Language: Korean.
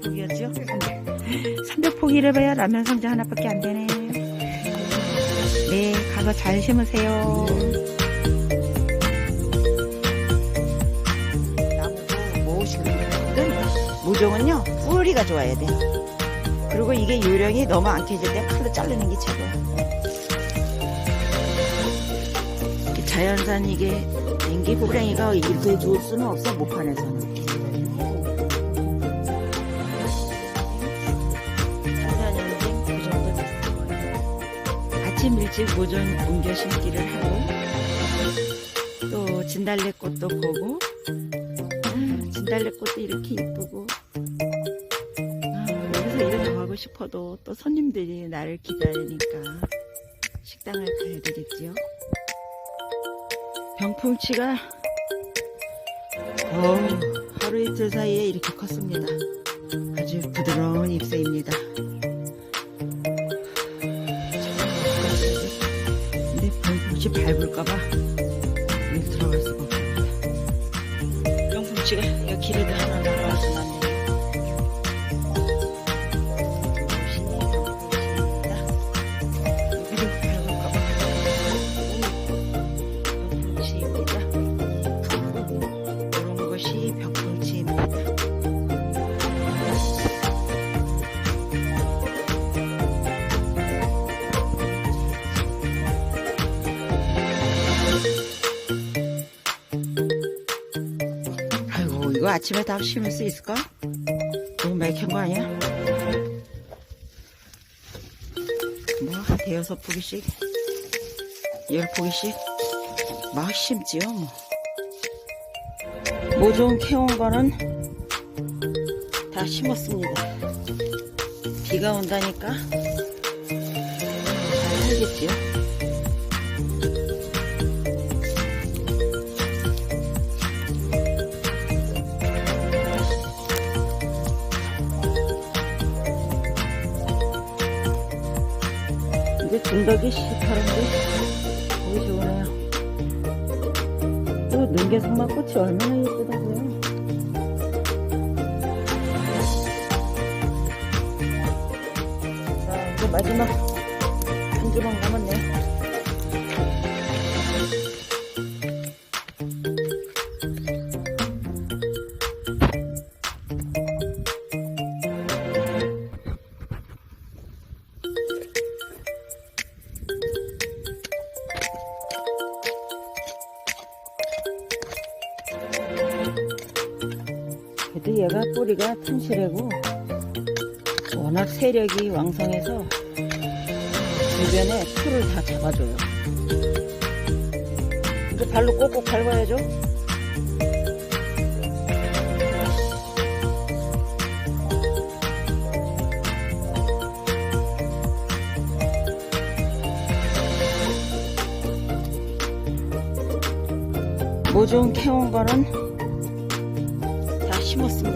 300포기였죠? 300포기를 봐야 라면 상자 하나밖에 안 되네. 네, 가서 잘 심으세요. 나무도 모으시거든 모종은요, 뿌리가 좋아야 돼요. 그리고 이게 요령이 너무 안 캐질 때 칼로 자르는 게 최고야. 자연산 이게 인기 호랑이가 이렇게 좋을 수는 없어 목판에서는. 아침 일찍 모종 옮겨 심기를 하고 또 진달래꽃도 보고 아, 진달래꽃도 이렇게 이쁘고 아, 여기서 일을 더 하고 싶어도 또 손님들이 나를 기다리니까 식당을 가야 되겠지요. 병풍치가 어우, 하루 이틀 사이에 이렇게 컸습니다. 아주 부드러운 잎새입니다. 근데 병풍치 밟을까봐 들어갈 수가 없습니다. 병풍치가 여기 길에도 하나 병풍치입니다. 아이고 이거 아침에 다 심을 수 있을까? 너무 맥힌 거 아니야? 뭐한 대여섯 포기씩 열 포기씩 막 심지요 뭐 모종 캐온 거는 다 심었습니다. 비가 온다니까 잘 살겠지요 이게 준덕이 시카른데 또 능계성만 꽃이 얼마나 예쁘다고요. 자 이제 마지막 한 주만 남았네. 그래도 얘가 뿌리가 튼실하고 워낙 세력이 왕성해서 주변에 풀을 다 잡아줘요. 이제 발로 꼭꼭 밟아야죠. 모종 캐온 거는 다 심었습니다.